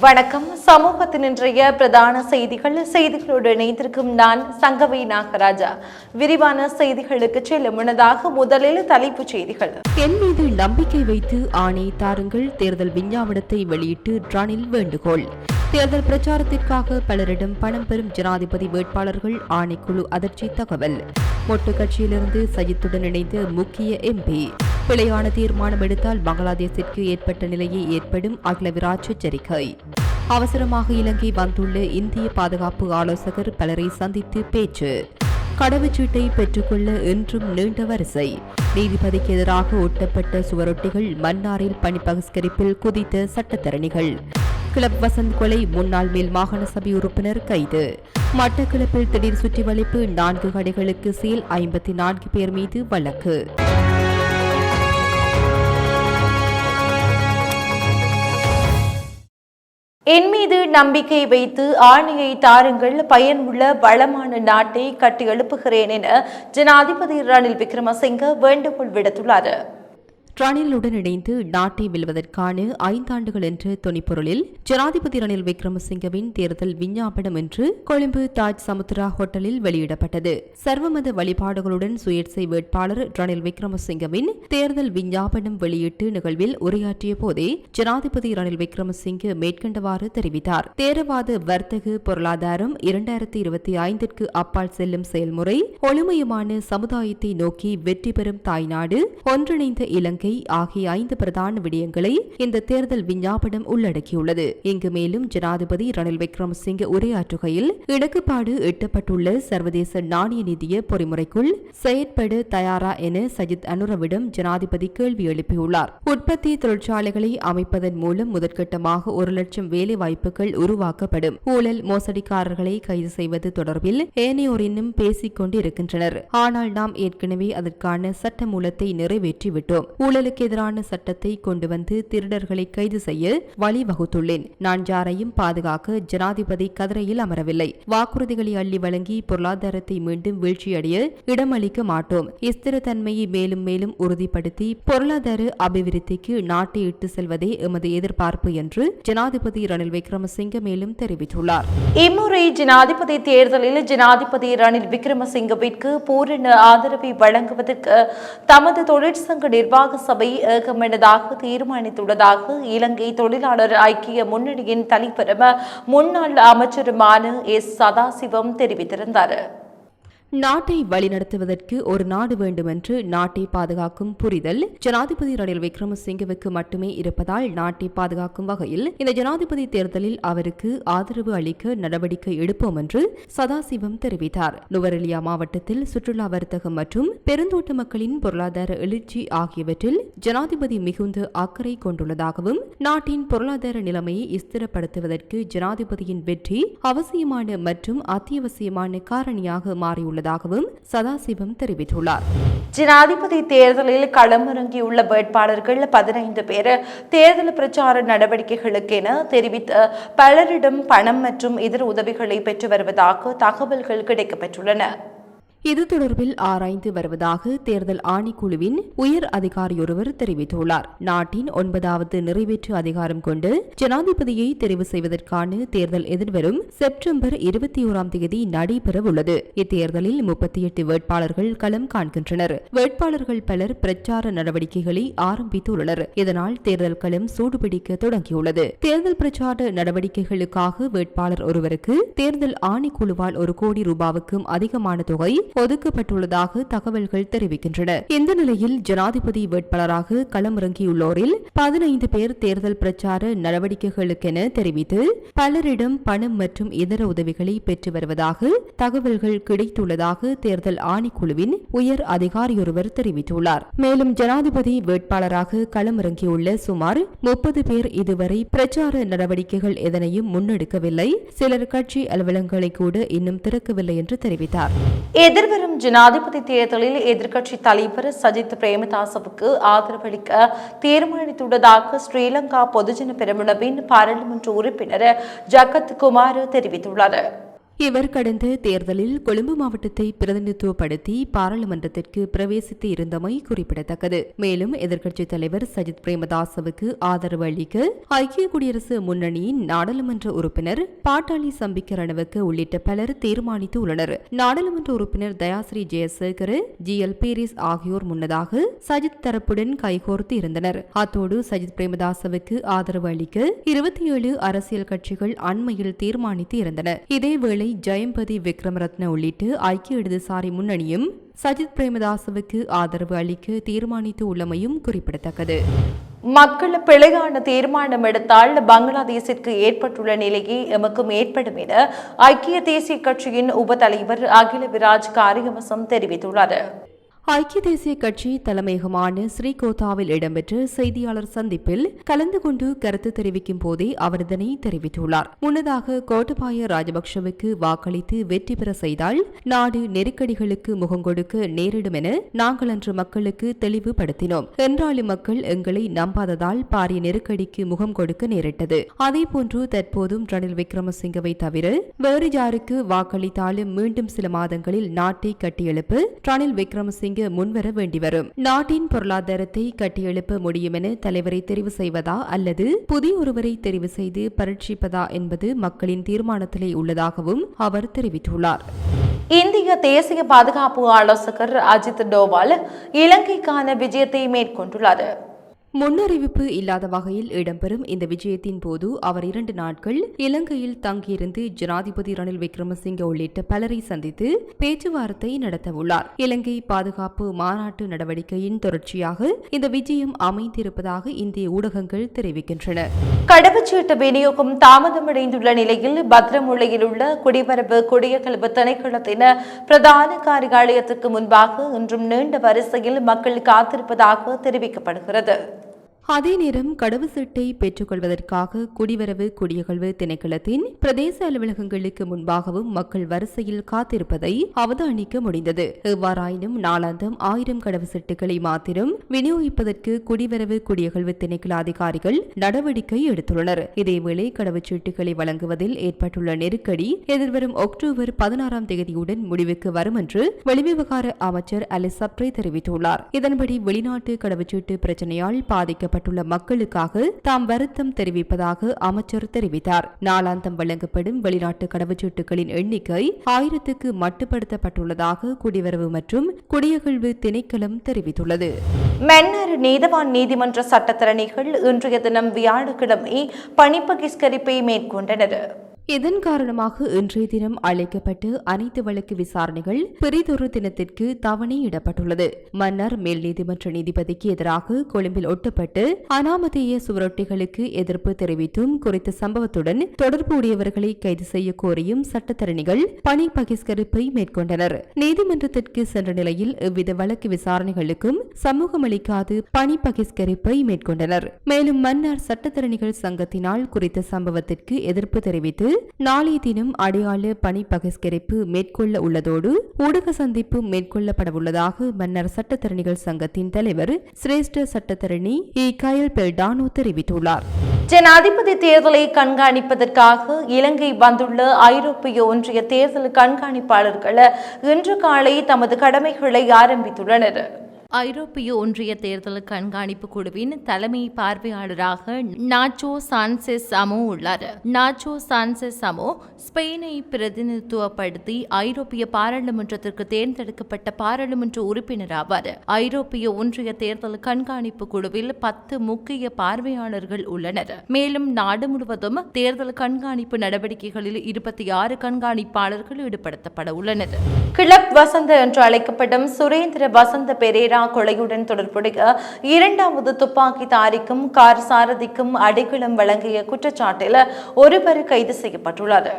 வணக்கம். சமூகத்தினின்றைய பிரதான செய்திகள். செய்திகளோடு இணைந்திருக்கும் நான் சங்கவி நாகராஜா. விரிவான செய்திகளுக்கு செல்லும் முன்னதாக முதலில் தலைப்புச் செய்திகள். என் மீது நம்பிக்கை வைத்து ஆணை தாருங்கள். தேர்தல் விஞ்ஞாபனத்தை வெளியிட்டு ரணில் வேண்டுகோள். தேர்தல் பிரச்சாரத்திற்காக பலரிடம் பணம் பெறும் ஜனாதிபதி வேட்பாளர்கள் ஆணைக்குழு அதிர்ச்சி தகவல். மொட்டு கட்சியிலிருந்து சஜித்துடன் இணைந்த முக்கிய எம்பி. பிழையான தீர்மானம் எடுத்தால் பங்களாதேசிற்கு ஏற்பட்ட நிலையை ஏற்படும் அகிலவிராஜ் எச்சரிக்கை. அவசரமாக இலங்கை வந்துள்ள இந்திய பாதுகாப்பு ஆலோசகர் பலரை சந்தித்து பேச்சு. கடவுச்சீட்டை பெற்றுக்கொள்ள இன்றும் நீண்ட வரிசை. நீதிபதிக்கு எதிராக ஒட்டப்பட்ட சுவரொட்டிகள் மன்னாரில் பணி பகிஷ்கரிப்பில் குதித்த சட்டத்தரணிகள். கிளப் வசந்த் கொலை முன்னாள் மேல் மாகாண சபை உறுப்பினர் கைது. மட்டக்களப்பில் திடீர் சுற்றி வளைப்பு நான்கு கடைகளுக்கு சீல் ஐம்பத்தி நான்கு பேர் மீது வழக்கு. என் மீது நம்பிக்கை வைத்து ஆணையை தாருங்கள் பயனுள்ள வளமான நாட்டை கட்டி எழுப்புகிறேன் என ஜனாதிபதி ரணில் விக்ரமசிங்க வேண்டுகோள் விடுத்துள்ளார். ரணிலுடன் இணைந்து நாட்டை வெல்வதற்கான ஐந்தாண்டுகள் என்ற துணிப்பொருளில் ஜனாதிபதி ரணில் விக்ரமசிங்கவின் தேர்தல் விஞ்ஞாபனம் என்று கொழும்பு தாஜ் சமுத்ரா ஹோட்டலில் வெளியிடப்பட்டது. சர்வமத வழிபாடுகளுடன் சுயேட்சை வேட்பாளர் ரணில் விக்ரமசிங்கவின் தேர்தல் விஞ்ஞாபனம் வெளியீட்டு நிகழ்வில் உரையாற்றிய போதே ஜனாதிபதி ரணில் விக்ரமசிங்கே மேற்கண்டவாறு தெரிவித்தார். தேரவாத வர்த்தக பொருளாதாரம் இரண்டாயிரத்தி இருபத்தி ஐந்திற்கு அப்பால் செல்லும் செயல்முறை ஒழுமையுமான சமுதாயத்தை நோக்கி வெற்றி பெறும் தாய்நாடு ஒன்றிணைந்த இலங்கை ஆகிய ஐந்து பிரதான விடயங்களை இந்த தேர்தல் விஞ்ஞாபனம் உள்ளடக்கியுள்ளது. இங்கு மேலும் ஜனாதிபதி ரணில் விக்ரமசிங்க உரையாற்றுகையில் இடக்குப்பாடு எட்டப்பட்டுள்ள சர்வதேச நாணய நிதிய பொறிமுறைக்குள் செயற்பட தயாரா என சஜித் அனுரவிடம் ஜனாதிபதி கேள்வி எழுப்பியுள்ளார். உற்பத்தி தொழிற்சாலைகளை அமைப்பதன் மூலம் முதற்கட்டமாக ஒரு லட்சம் வேலை வாய்ப்புகள் உருவாக்கப்படும். ஊழல் மோசடிக்காரர்களை கைது செய்வது தொடர்பில் ஏனையோர் இன்னும் பேசிக் கொண்டிருக்கின்றனர் ஆனால் நாம் ஏற்கனவே அதற்கான சட்ட மூலத்தை நிறைவேற்றிவிட்டோம். ஊழலுக்கு எதிரான சட்டத்தை கொண்டு வந்து திருடர்களை கைது செய்ய வழிவகுத்துள்ளேன். நான் யாரையும் பாதுகாக்க ஜனாதிபதி கதிரையில் அமரவில்லை. வாக்குறுதிகளை அள்ளி வழங்கி பொருளாதாரத்தை மீண்டும் வீழ்ச்சியடைய இடமளிக்க மாட்டோம். ஸ்திரத்தன்மையை மேலும் மேலும் உறுதிப்படுத்தி பொருளாதார அபிவிருத்திக்கு நாட்டை இட்டு செல்வதே எமது எதிர்பார்ப்பு என்று ஜனாதிபதி ரணில் விக்ரமசிங்க மேலும் தெரிவித்துள்ளார். இம்முறை ஜனாதிபதி தேர்தலில் ஜனாதிபதி ரணில் விக்ரமசிங்கவிற்கு பூரண ஆதரவை வழங்குவதற்கு தமது தொழிற்சங்க நிர்வாக சபை ஏகமனதாக தீர்மானித்துள்ளதாக இலங்கை தொழிலாளர் ஐக்கிய முன்னணியின் தலைவரும் முன்னாள் அமைச்சருமான எஸ். சதாசிவம் தெரிவித்திருந்தார். நாட்டை வழிநடத்துவதற்கு ஒரு நாடு வேண்டுமென்று நாட்டை பாதுகாக்கும் புரிதல் ஜனாதிபதி ரணில் விக்ரமசிங்கவுக்கு மட்டுமே இருப்பதால் நாட்டை பாதுகாக்கும் வகையில் இந்த ஜனாதிபதி தேர்தலில் அவருக்கு ஆதரவு அளிக்க நடவடிக்கை எடுப்போம் என்று சதாசிவம் தெரிவித்தார். நுவரெலியா மாவட்டத்தில் சுற்றுலா வர்த்தகம் மற்றும் பெருந்தோட்ட மக்களின் பொருளாதார எழுச்சி ஆகியவற்றில் ஜனாதிபதி மிகுந்த அக்கறை கொண்டுள்ளதாகவும் நாட்டின் பொருளாதார நிலைமையை ஸ்திரப்படுத்துவதற்கு ஜனாதிபதியின் வெற்றி அவசியமான மற்றும் அத்தியாவசியமான காரணியாக மாறியுள்ளது. உள்ளதாகவும் சதாசிவம் தெரிவித்துள்ளார். ஜனாதிபதி தேர்தலில் களமிறங்கியுள்ள வேட்பாளர்கள் பதினைந்து பேர் தேர்தல் பிரச்சார நடவடிக்கைகளுக்கென தெரிவித்த பலரிடம் பணம் மற்றும் இதர உதவிகளை பெற்று வருவதாக தகவல்கள் கிடைக்கப்பெற்றுள்ளன. இது தொடர்பில் ஆராய்ந்து வருவதாக தேர்தல் ஆணைக்குழுவின் உயர் அதிகாரியொருவர் தெரிவித்துள்ளார். நாட்டின் ஒன்பதாவது நிறைவேற்று அதிகாரம் கொண்டு ஜனாதிபதியை தெரிவு செய்வதற்கான தேர்தல் எதிர்வரும் செப்டம்பர் இருபத்தி ஓராம் தேதி நடைபெறவுள்ளது. இத்தேர்தலில் முப்பத்தி எட்டு வேட்பாளர்கள் களம் காண்கின்றனர். வேட்பாளர்கள் பலர் பிரச்சார நடவடிக்கைகளை ஆரம்பித்துள்ளனர். இதனால் தேர்தல் களம் சூடுபிடிக்க தொடங்கியுள்ளது. தேர்தல் பிரச்சார நடவடிக்கைகளுக்காக வேட்பாளர் ஒருவருக்கு தேர்தல் ஆணைக்குழுவால் ஒரு கோடி ரூபாவுக்கும் அதிகமான தொகை ஒதுக்கப்பட்டுள்ளதாக தகவல்கள் தெரிவிக்கின்றன. இந்த நிலையில் ஜனாதிபதி வேட்பாளராக களமிறங்கியுள்ளோரில் பதினைந்து பேர் தேர்தல் பிரச்சார நடவடிக்கைகளுக்கென தெரிவித்து பலரிடம் பணம் மற்றும் இதர உதவிகளை பெற்று வருவதாக தகவல்கள் கிடைத்துள்ளதாக தேர்தல் ஆணைக்குழுவின் உயர் அதிகாரியொருவர் தெரிவித்துள்ளார். மேலும் ஜனாதிபதி வேட்பாளராக களமிறங்கியுள்ள சுமார் முப்பது பேர் இதுவரை பிரச்சார நடவடிக்கைகள் எதனையும் முன்னெடுக்கவில்லை. சிலர் கட்சி அலுவலகங்களை கூட இன்னும் திறக்கவில்லை என்று தெரிவித்தார். எதிர் ஜனாதிபதி தேர்தலில் எதிர்க்கட்சி தலைவர் சஜித் பிரேமதாசவுக்கு ஆதரவளிக்க தீர்மானித்துள்ளதாக ஸ்ரீலங்கா பொதுஜன பெருமளவின் பாராளுமன்ற உறுப்பினர் ஜகத் குமார் தெரிவித்துள்ளார். இவர் கடந்த தேர்தலில் கொழும்பு மாவட்டத்தை பிரதிநிதித்துவப்படுத்தி பாராளுமன்றத்திற்கு பிரவேசித்து இருந்தமை குறிப்பிடத்தக்கது. மேலும் எதிர்க்கட்சித் தலைவர் சஜித் பிரேமதாசவுக்கு ஆதரவு அளிக்க ஐக்கிய குடியரசு முன்னணியின் நாடாளுமன்ற உறுப்பினர் பாட்டாளி சம்பிக்க ரணவுக்கு உள்ளிட்ட பலர் தீர்மானித்து உள்ளனர். நாடாளுமன்ற உறுப்பினர் தயாஸ்ரீ ஜெயசேகர் ஜி. எல். பீரிஸ் ஆகியோர் முன்னதாக சஜித் தரப்புடன் கைகோர்த்து இருந்தனர். அத்தோடு சஜித் பிரேமதாசவுக்கு ஆதரவு அளிக்க இருபத்தி ஏழு அரசியல் கட்சிகள் அண்மையில் தீர்மானித்து இருந்தன. இதேவேளை ஜெயம்பதி விக்ரமரத்ன உள்ளிட்டு ஐக்கிய இடதுசாரி முன்னணியும் சஜித் பிரேமதாசவுக்கு ஆதரவு அளிக்க தீர்மானித்து உள்ளமையும் குறிப்பிடத்தக்கது. மக்கள் பிழையான தீர்மானம் எடுத்தால் பங்களாதேசிற்கு ஏற்பட்டுள்ள நிலையே எமக்கும் ஏற்படும் என ஐக்கிய தேசிய கட்சியின் உப தலைவர் அகில விராஜ் காரியவசம் தெரிவித்துள்ளார். ஐக்கிய தேசிய கட்சி தலைமையகமான ஸ்ரீகோத்தாவில் இடம்பெற்ற செய்தியாளர் சந்திப்பில் கலந்து கொண்டு கருத்து தெரிவிக்கும் போதே அவர் இதனை தெரிவித்துள்ளார். முன்னதாக கோட்டபாய ராஜபக்ஷவுக்கு வாக்களித்து வெற்றி பெற செய்தால் நாடு நெருக்கடிகளுக்கு முகம் கொடுக்க நேரிடும் என நாங்கள் அன்று மக்களுக்கு தெளிவுபடுத்தினோம். என்றாலும் மக்கள் எங்களை நம்பாததால் பாரிய நெருக்கடிக்கு முகம் கொடுக்க நேரிட்டது. அதேபோன்று தற்போதும் ரணில் விக்ரமசிங்கவை தவிர வேறு யாருக்கு வாக்களித்தாலும் மீண்டும் சில மாதங்களில் நாட்டை கட்டியெழுப்பு ரணில் விக்ரமசிங்க முன்வர வேண்டி வரும் நாட்டின் பொருளாதாரத்தை கட்டியெழுப்ப முடியும் என தலைவரை தெரிவு செய்வதா அல்லது புதிய ஒருவரை தெரிவு செய்து பரீட்சிப்பதா என்பது மக்களின் தீர்மானத்திலே உள்ளதாகவும் அவர் தெரிவித்துள்ளார். இந்திய தேசிய பாதுகாப்பு ஆலோசகர் அஜித் டோவால் இலங்கைக்கான விஜயத்தை மேற்கொண்டுள்ளார். முன்னறிவிப்பு இல்லாத வகையில் இடம்பெறும் இந்த விஜயத்தின் போது அவர் இரண்டு நாட்கள் இலங்கையில் தங்கியிருந்து ஜனாதிபதி ரணில் விக்ரமசிங்க உள்ளிட்ட பலரை சந்தித்து பேச்சுவார்த்தை நடத்தவுள்ளார் இலங்கை பாதுகாப்பு மாநாட்டு நடவடிக்கையின் தொடர்ச்சியாக இந்த விஜயம் அமைந்திருப்பதாக இந்திய ஊடகங்கள் தெரிவிக்கின்றன. கடவுச்சீட்டு விநியோகம் தாமதமடைந்துள்ள நிலையில் பத்திரமுல்லையில் உள்ள குடிவரவு குடியகல்வு திணைக்களத்தின் பிரதான காரியாலயத்துக்கு முன்பாக இன்றும் நீண்ட வரிசையில் மக்கள் காத்திருப்பதாக தெரிவிக்கப்படுகிறது. அதே நேரம் கடவுச்சீட்டை பெற்றுக்கொள்வதற்காக குடிவரவு குடியகழ்வு திணைக்களத்தின் பிரதேச அலுவலகங்களுக்கு முன்பாகவும் மக்கள் வரிசையில் காத்திருப்பதை அவதானிக்க முடிந்தது. எவ்வாறாயினும் நாளாந்தம் ஆயிரம் கடவுச்சீட்டுகளை மாத்திரம் விநியோகிப்பதற்கு குடிவரவு குடியகழ்வு திணைக்கள அதிகாரிகள் நடவடிக்கை எடுத்துள்ளனர். இதேவேளை கடவுச்சீட்டுகளை வழங்குவதில் ஏற்பட்டுள்ள நெருக்கடி எதிர்வரும் அக்டோபர் பதினாறாம் தேதியுடன் முடிவுக்கு வரும் என்று வெளிவிவகார அமைச்சர் அலிசப்ரே தெரிவித்துள்ளார். இதன்படி வெளிநாட்டு கடவுச்சீட்டு பிரச்சனையால் பாதிக்கப்பட்டுள்ள மக்களுக்காக தாம் வருத்தம் தெரிவிப்பதாக அமைச்சர் தெரிவித்தார். நாளாந்தம் வழங்கப்படும் வெளிநாட்டு கடவுச்சீட்டுகளின் எண்ணிக்கை ஆயிரத்துக்கு மட்டுப்படுத்தப்பட்டுள்ளதாக குடிவரவு மற்றும் குடியகழ்வு திணைக்களம் தெரிவித்துள்ளது. மென்னர் நீதவான் நீதிமன்ற சட்டத்தரணிகள் இன்றைய தினம் வியாழக்கிழமை பணி பகிஷ்கரிப்பை மேற்கொண்டனர். இதன் காரணமாக இன்றைய தினம் அழைக்கப்பட்டு அனைத்து வழக்கு விசாரணைகள் பிரிதொரு தினத்திற்கு தவணையிடப்பட்டுள்ளது மன்னர் மேல் நீதிமன்ற நீதிபதிக்கு எதிராக கொழும்பில் ஒட்டப்பட்டு அனாமதேய சுவரொட்டிகளுக்கு எதிர்ப்பு தெரிவித்தும் குறித்த சம்பவத்துடன் தொடர்புடையவர்களை கைது செய்ய கோரியும் சட்டத்தரணிகள் பணி பகிஷ்கரிப்பை மேற்கொண்டனர். நீதிமன்றத்திற்கு சென்ற நிலையில் இவ்வித வழக்கு விசாரணைகளுக்கும் சமூகமளிக்காது பணி பகிஷ்கரிப்பை மேற்கொண்டனர். மேலும் மன்னார் சட்டத்தரணிகள் சங்கத்தினால் குறித்த சம்பவத்திற்கு எதிர்ப்பு தெரிவித்து நாளைய தினம் அடையாள பணி பகிஷ்கரிப்பு மேற்கொள்ள உள்ளதோடு ஊடக சந்திப்பு மேற்கொள்ளப்படவுள்ளதாக மன்னர் சட்டத்தரணிகள் சங்கத்தின் தலைவர் சிரேஷ்ட சட்டத்தரணி இ கயல் பெல்டானோ தெரிவித்துள்ளார். ஜனாதிபதி தேர்தலை கண்காணிப்பதற்காக இலங்கை வந்துள்ள ஐரோப்பிய ஒன்றிய தேர்தல் கண்காணிப்பாளர்கள் இன்று காலை தமது கடமைகளை ஆரம்பித்துள்ளனர். ஐரோப்பிய ஒன்றிய தேர்தல் கண்காணிப்பு குழுவின் தலைமை பார்வையாளராக நாச்சோ சான்செஸ் அமோ உள்ளார். நாச்சோ சான்செஸ் அமோ ஸ்பெயினை பிரதிநிதித்துவப்படுத்தி ஐரோப்பிய பாராளுமன்றத்திற்கு தேர்ந்தெடுக்கப்பட்ட பாராளுமன்ற உறுப்பினர் ஆவார். ஐரோப்பிய ஒன்றிய தேர்தல் கண்காணிப்பு குழுவில் பத்து முக்கிய பார்வையாளர்கள் உள்ளனர். மேலும் நாடு முழுவதும் தேர்தல் கண்காணிப்பு நடவடிக்கைகளில் இருபத்தி ஆறு கண்காணிப்பாளர்கள் ஈடுபடுத்தப்பட உள்ளனர். கிளப் வசந்த என்று அழைக்கப்படும் சுரேந்திர வசந்த பெரேரா கொலையுடன் தொடர்புடைய இரண்டாவது துப்பாக்கிதாரிக்கும் கார் சாரதிக்கும் அடைக்கலம் வழங்கிய குற்றச்சாட்டில் ஒருவர் கைது செய்யப்பட்டுள்ளார்.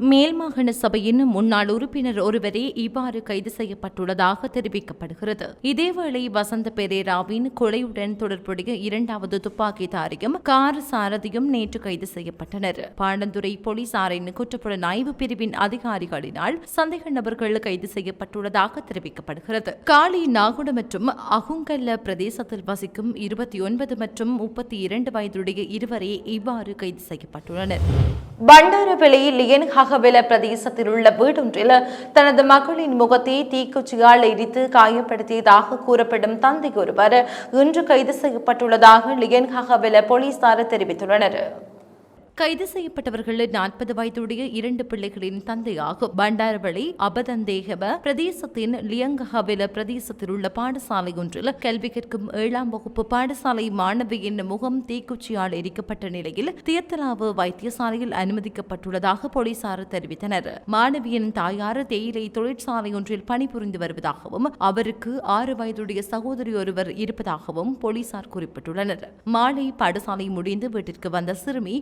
மேல்மாகாண சபையின் முன்னாள் உறுப்பினர் ஒருவரே இவ்வாறு கைது செய்யப்பட்டுள்ளதாக தெரிவிக்கப்படுகிறது. இதேவேளை வசந்த பெரேராவின் கொலையுடன் தொடர்புடைய இரண்டாவது துப்பாக்கிதாரியும் கார் சாரதியும் நேற்று கைது செய்யப்பட்டனர். பாண்டந்துறை போலீசாரின் குற்றப்புலனாய்வு பிரிவின் அதிகாரிகளினால் சந்தேக நபர்கள் கைது செய்யப்பட்டுள்ளதாக தெரிவிக்கப்படுகிறது. காளி நாகுட மற்றும் அகுங்கல்ல பிரதேசத்தில் வசிக்கும் இருபத்தி ஒன்பது மற்றும் முப்பத்தி இரண்டு வயதுடைய இருவரே இவ்வாறு கைது செய்யப்பட்டுள்ளனர். பண்டாரவிலையில் ஹகவெல பிரதேசத்தில் உள்ள வீடொன்றில் தனது மகளின் முகத்தை தீக்குச்சியால் எரித்து காயப்படுத்தியதாக கூறப்படும் தந்தை ஒருவர் இன்று கைது செய்யப்பட்டுள்ளதாக லியன் ஹகவெல போலீசார் தெரிவித்துள்ளனர். கைது செய்யப்பட்டவர்களில் நாற்பது வயதுடைய இரண்டு பிள்ளைகளின் தந்தையாகும். பண்டாரவளி அபதந்தேகப பிரதேசத்தின் லியங்கஹவில பிரதேசத்தில் உள்ள பாடசாலை ஒன்றில் கல்வி கற்கும் ஏழாம் வகுப்பு பாடசாலை மாணவியின் முகம் தீக்குச்சியால் எரிக்கப்பட்ட நிலையில் தியத்தலாவு வைத்தியசாலையில் அனுமதிக்கப்பட்டுள்ளதாக போலீசார் தெரிவித்தனர். மாணவியின் தாயார் தேயிலை தொழிற்சாலை ஒன்றில் பணிபுரிந்து வருவதாகவும் அவருக்கு ஆறு வயதுடைய சகோதரி ஒருவர் இருப்பதாகவும் போலீசார் குறிப்பிட்டுள்ளனர். மாலை பாடசாலை முடிந்து வீட்டிற்கு வந்த சிறுமி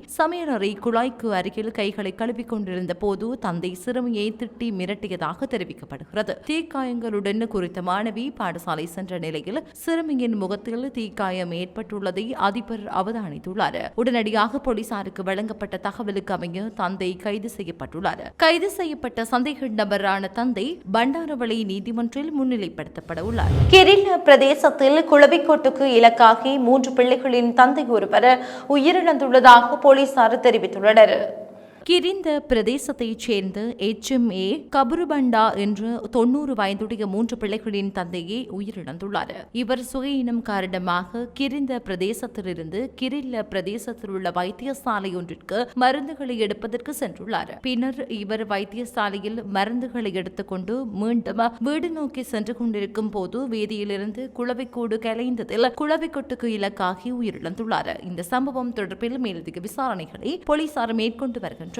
சமையலறை குழாய்க்கு அருகில் கைகளை கழுவிக் கொண்டிருந்த போது தந்தை சிறுமியை திட்டி மிரட்டியதாக தெரிவிக்கப்படுகிறது. தீக்காயங்களுடன் குறித்த மாணவி பாடசாலை சென்ற நிலையில் சிறுமியின் முகத்தில் தீக்காயம் ஏற்பட்டுள்ளதை அதிபர் அவதானித்துள்ளார். உடனடியாக போலீசாருக்கு வழங்கப்பட்ட தகவலுக்கு அமைய தந்தை கைது செய்யப்பட்டுள்ளார். கைது செய்யப்பட்ட சந்தேக நபரான தந்தை பண்டாரவளை நீதிமன்றில் முன்னிலைப்படுத்தப்பட உள்ளார். கிரில்ல பிரதேசத்தில் குளவிக்கோட்டுக்கு இலக்காகி மூன்று பிள்ளைகளின் தந்தை ஒருவர் உயிரிழந்துள்ளதாக போலீசார் தெரிவித்துள்ளனர் கிரிந்த பிரதேசத்தைச் சேர்ந்த எச்எம்ஏ கபுருபண்டா என்ற தொன்னூறு வயதுடைய மூன்று பிள்ளைகளின் தந்தையே உயிரிழந்துள்ளார். இவர் சுகையினம் காரணமாக கிரிந்த பிரதேசத்திலிருந்து கிரில்ல பிரதேசத்தில் உள்ள வைத்தியசாலை ஒன்றிற்கு மருந்துகளை எடுப்பதற்கு சென்றுள்ளார். பின்னர் இவர் வைத்தியசாலையில் மருந்துகளை எடுத்துக்கொண்டு மீண்டும் வீடு நோக்கி சென்று கொண்டிருக்கும் போது வேதியிலிருந்து குளவிக்கூடு கலைந்ததில் குளவிக்கொட்டுக்கு இலக்காகி உயிரிழந்துள்ளார். இந்த சம்பவம் தொடர்பில் மேலதிக விசாரணைகளை போலீசார் மேற்கொண்டு வருகின்றனர்.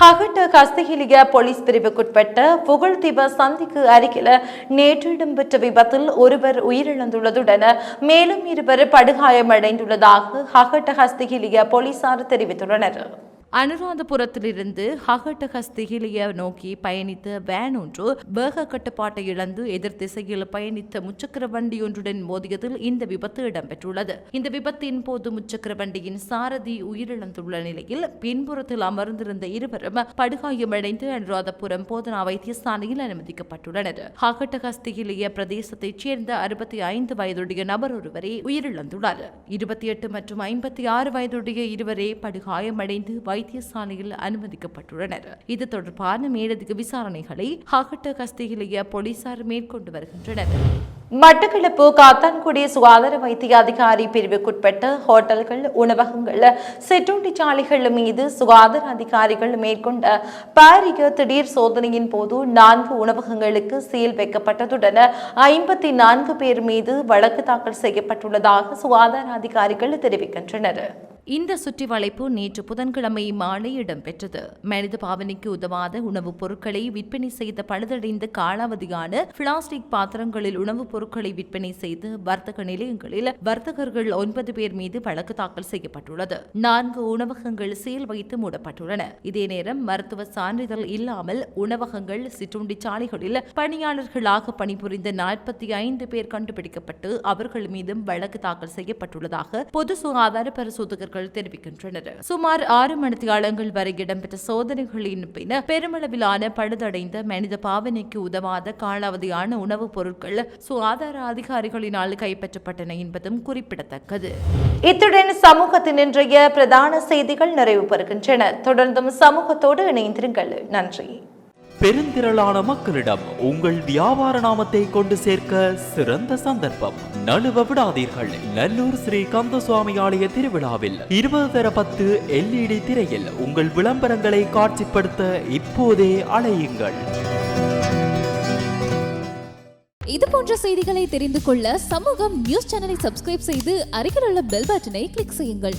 ஹகட்ட கஸ்தகிலிய போலீஸ் பிரிவுக்குட்பட்ட புகழ்தீப சந்திக்கு அருகில நேற்று இடம்பெற்ற விபத்தில் ஒருவர் உயிரிழந்துள்ளதுடன் மேலும் இருவர் படுகாயமடைந்துள்ளதாக ஹகட்ட ஹஸ்தகிலிய போலீசார் தெரிவித்துள்ளனர். அனுராதபுரத்திலிருந்து ஹகட்டஹஸ்திகிலிய நோக்கி பயணித்த வேன் ஒன்று வேக கட்டுப்பாட்டை இழந்து எதிர் திசையில் பயணித்த முச்சக்கர வண்டியொன்றுடன் மோதியதில் இந்த விபத்து இடம்பெற்றுள்ளது. இந்த விபத்தின் போது முச்சக்கர வண்டியின் சாரதி உயிரிழந்துள்ள நிலையில் பின்புறத்தில் அமர்ந்திருந்த இருவரும் படுகாயமடைந்து அனுராதபுரம் போதனா வைத்தியசாலையில் அனுமதிக்கப்பட்டுள்ளனர். ஹகட்டஹஸ்திகிலிய பிரதேசத்தைச் சேர்ந்த அறுபத்தி ஐந்து வயதுடைய நபர் ஒருவரே உயிரிழந்துள்ளார். இருபத்தி எட்டு மற்றும் ஐம்பத்தி ஆறு வயதுடைய இருவரே படுகாயமடைந்து வைத்தியசாலையில் அனுமதிக்கப்பட்டுள்ளனர். இது தொடர்பான மேலதிக விசாரணைகளை ஹகட்ட கஸ்திகிலிய போலீசார் மேற்கொண்டு வருகின்றனர். மட்டக்களப்பு காத்தான்குடி சுகாதார வைத்திய அதிகாரி பிரிவுக்குட்பட்ட ஹோட்டல்கள் உணவகங்கள் சிற்றுண்டி சாலைகள் மீது சுகாதார அதிகாரிகள் மேற்கொண்ட பாரிய திடீர் சோதனையின் போது நான்கு உணவகங்களுக்கு சீல் வைக்கப்பட்டதுடன் ஐம்பத்தி நான்கு பேர் மீது வழக்கு தாக்கல் செய்யப்பட்டுள்ளதாக சுகாதார அதிகாரிகள் தெரிவிக்கின்றனர். இந்த சுற்றி வளைப்பு நேற்று புதன்கிழமை மாலை இடம்பெற்றது. மனித பாவனைக்கு உதவாத உணவுப் பொருட்களை விற்பனை செய்த பழுதடைந்த காலாவதியான பிளாஸ்டிக் பாத்திரங்களில் உணவுப் பொருட்களை விற்பனை செய்து வர்த்தக நிலையங்களில் வர்த்தகர்கள் ஒன்பது பேர் மீது வழக்கு தாக்கல் செய்யப்பட்டுள்ளது. நான்கு உணவகங்கள் சீல் வைத்து மூடப்பட்டுள்ளன. இதே நேரம் மருத்துவ சான்றிதழ் இல்லாமல் உணவகங்கள் சிற்றுண்டி சாலைகளில் பணியாளர்களாக பணிபுரிந்த நாற்பத்தி ஐந்து பேர் கண்டுபிடிக்கப்பட்டு அவர்கள் மீதும் வழக்கு தாக்கல் செய்யப்பட்டுள்ளதாக பொது சுகாதார பரிசோதகர்கள் தெரிவிக்கின்றனர். சுமார் ஆறு மணித்தியாலங்கள் வரை இடம்பெற்ற சோதனைகளின் பின் பெருமளவிலான பழுதடைந்த மனித பாவனைக்கு உதவாத காலாவதியான உணவுப் பொருட்கள் சுகாதார அதிகாரிகளினால் கைப்பற்றப்பட்டன என்பதும் குறிப்பிடத்தக்கது. இத்துடன் சமூகத்தின் இன்றைய பிரதான செய்திகள் நிறைவு பெறுகின்றன தொடர்ந்தும் சமூகத்தோடு இணைந்திருங்கள். நன்றி. பெருந்திரளான மக்களிடம் உங்கள் வியாபார நாமத்தை கொண்டு சேர்க்க சிறந்த சந்தர்ப்பம். நழுவ விடாதீர்கள். நல்லூர் ஸ்ரீ கந்த சுவாமி ஆலய திருவிழாவில் இருபது தர பத்து எல்இடி திரையில் உங்கள் விளம்பரங்களை காட்சிப்படுத்த இப்போதே அலையுங்கள். இது போன்ற செய்திகளை தெரிந்து கொள்ள சமூகம் நியூஸ் சேனலை சப்ஸ்கிரைப் செய்து அருகில் உள்ள பெல் பட்டனை கிளிக் செய்யுங்கள்.